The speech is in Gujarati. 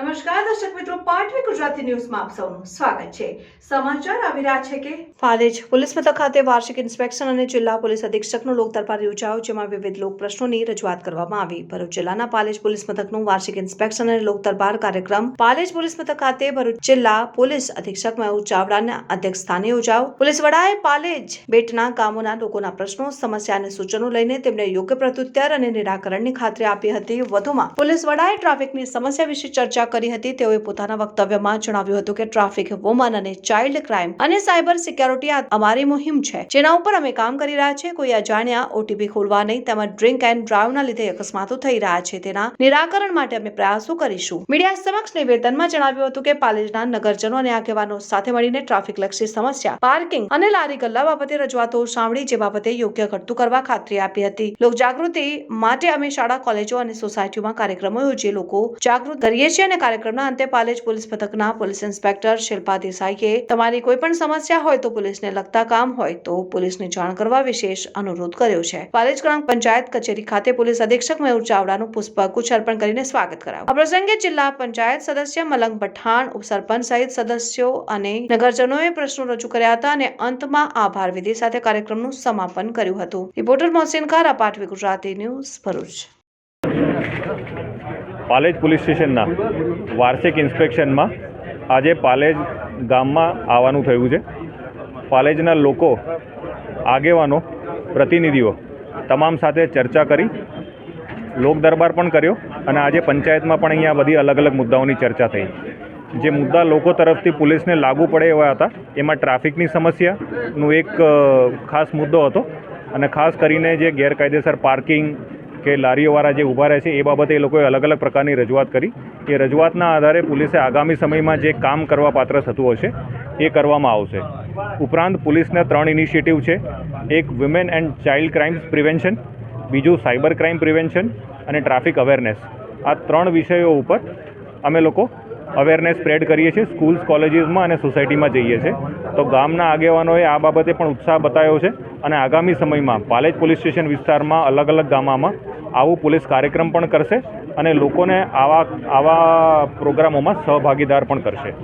નમસ્કાર, દર્શક મિત્રો, પાટવી ગુજરાતી ન્યૂઝમાં આપ સૌનું સ્વાગત છે. સમાચાર આવી રહ્યા છે કે ફાલેજ પોલીસ મથક ખાતે વાર્ષિક ઇન્સ્પેક્શન અને જિલ્લા પોલીસ અધિક્ષકનો લોક દરબાર યોજાયો, જેમાં વિવિધ લોક પ્રશ્નોની રજૂઆત કરવામાં આવી. ભરૂચ જિલ્લાના પાલેજ પોલીસ મથકનું વાર્ષિક ઇન્સ્પેક્શન અને લોક દરબાર કાર્યક્રમ પાલેજ પોલીસ મથક ખાતે ભરૂચ જિલ્લા પોલીસ અધિક્ષક મયુર ચાવડાના અધ્યક્ષ સ્થાને યોજાયો. પોલીસ વડાએ પાલેજ બેટના ગામોના લોકોના પ્રશ્નો, સમસ્યા અને સૂચનો લઈને તેમને યોગ્ય પ્રત્યુત્તર અને નિરાકરણની ખાતરી આપી હતી. વધુમાં, પોલીસ વડાએ ટ્રાફિકની સમસ્યા વિશે ચર્ચા કરી હતી. તેઓએ પોતાના વક્તવ્યમાં જણાવ્યું હતું કે ટ્રાફિક વુમન અને ચાઇલ્ડ ક્રાઇમ અને સાયબર સિક્યોરિટી આ અમારી મુહિમ છે. જેના ઉપર અમે કામ કરી રહ્યા છે કોઈ અજાણ્યા ઓટીપી ખોલવા નહીં તેમજ ડ્રિંક એન્ડ ડ્રાઈવના લીધે અકસ્માતો થઈ રહ્યા છે. તેના નિરાકરણ માટે અમે પ્રયાસો કરીશું. મીડિયા સમક્ષ નિવેદનમાં જણાવ્યું હતું કે પાલેજના નગરજનો અને આગેવાનો સાથે મળીને ટ્રાફિક લક્ષી સમસ્યા, પાર્કિંગ અને લારી ગલ્લા બાબતે રજૂઆતો સાંભળી, જે બાબતે યોગ્ય ઘટતું કરવા ખાતરી આપી હતી. લોક જાગૃતિ માટે અમે શાળા, કોલેજો અને સોસાયટીઓમાં કાર્યક્રમો યોજી લોકો જાગૃત કરીએ છીએ અને કાર્યક્રમના અંતે પાલેજ પોલીસ મથકના પોલીસ ઇન્સ્પેક્ટર શિલ્પા દેસાઈએ, તમારી કોઈ પણ સમસ્યા હોય તો પોલીસને લગતા કામ હોય તો પોલીસને જાણ કરવા વિશેષ અનુરોધ કર્યો છે. પાલેજ ગ્રામ પંચાયત કચેરી ખાતે પોલીસ અધિક્ષક મયુર ચાવડાનું પુષ્પગુચ્છ અર્પણ કરીને સ્વાગત કરાયું. આ પ્રસંગે જિલ્લા પંચાયત સદસ્ય મલંગ પઠાણ ઉપસરપંચ સહિત સદસ્યો અને નગરજનોએ પ્રશ્નો રજૂ કર્યા હતા અને અંતમાં આભાર વિધિ સાથે કાર્યક્રમનું સમાપન કર્યું હતું. રિપોર્ટર મોહસિન ખારા અપાટવી ગુજરાતી ન્યૂઝ ભરૂચ. પાલેજ પોલીસ સ્ટેશનના વાર્ષિક ઇન્સ્પેક્શનમાં આજે પાલેજ ગામમાં આવવાનું થયું છે. પાલેજના લોકો, આગેવાનો, પ્રતિનિધિઓ તમામ સાથે ચર્ચા કરી લોક દરબાર પણ કર્યો અને આજે પંચાયતમાં પણ અહીંયા બધી અલગ અલગ મુદ્દાઓની ચર્ચા થઈ. જે મુદ્દા લોકો તરફથી પોલીસને લાગુ પડે એવા હતા, એમાં ટ્રાફિકની સમસ્યાનું એક ખાસ મુદ્દો હતો અને ખાસ કરીને જે ગેરકાયદેસર પાર્કિંગ કે લારીઓવાળા જે ઊભા રહે છે, એ બાબતે એ લોકોએ અલગ અલગ પ્રકારની રજૂઆત કરી. એ રજૂઆતના આધારે પોલીસે આગામી સમયમાં જે કામ કરવા પાત્ર થતું હશે એ કરવામાં આવશે. ઉપરાંત પોલીસના ત્રણ ઇનિશિયેટિવ છે. એક women and child crimes prevention બીજું સાયબર ક્રાઇમ પ્રિવેન્શન અને ટ્રાફિક અવેરનેસ આ ત્રણ વિષયો ઉપર અમે લોકો અવેરનેસ સ્પ્રેડ કરીએ છીએ સ્કૂલ્સ કોલેજીસમાં અને સોસાયટીમાં જઈએ છીએ. તો ગામના આગેવાનોએ આ બાબતે પણ ઉત્સાહ બતાવ્યો છે અને આગામી સમયમાં પાલેજ પોલીસ સ્ટેશન વિસ્તારમાં અલગ અલગ ગામમાં આવું પોલીસ કાર્યક્રમ પણ કરશે અને લોકોને આવા આવા પ્રોગ્રામોમાં સહભાગીદાર પણ કરશે.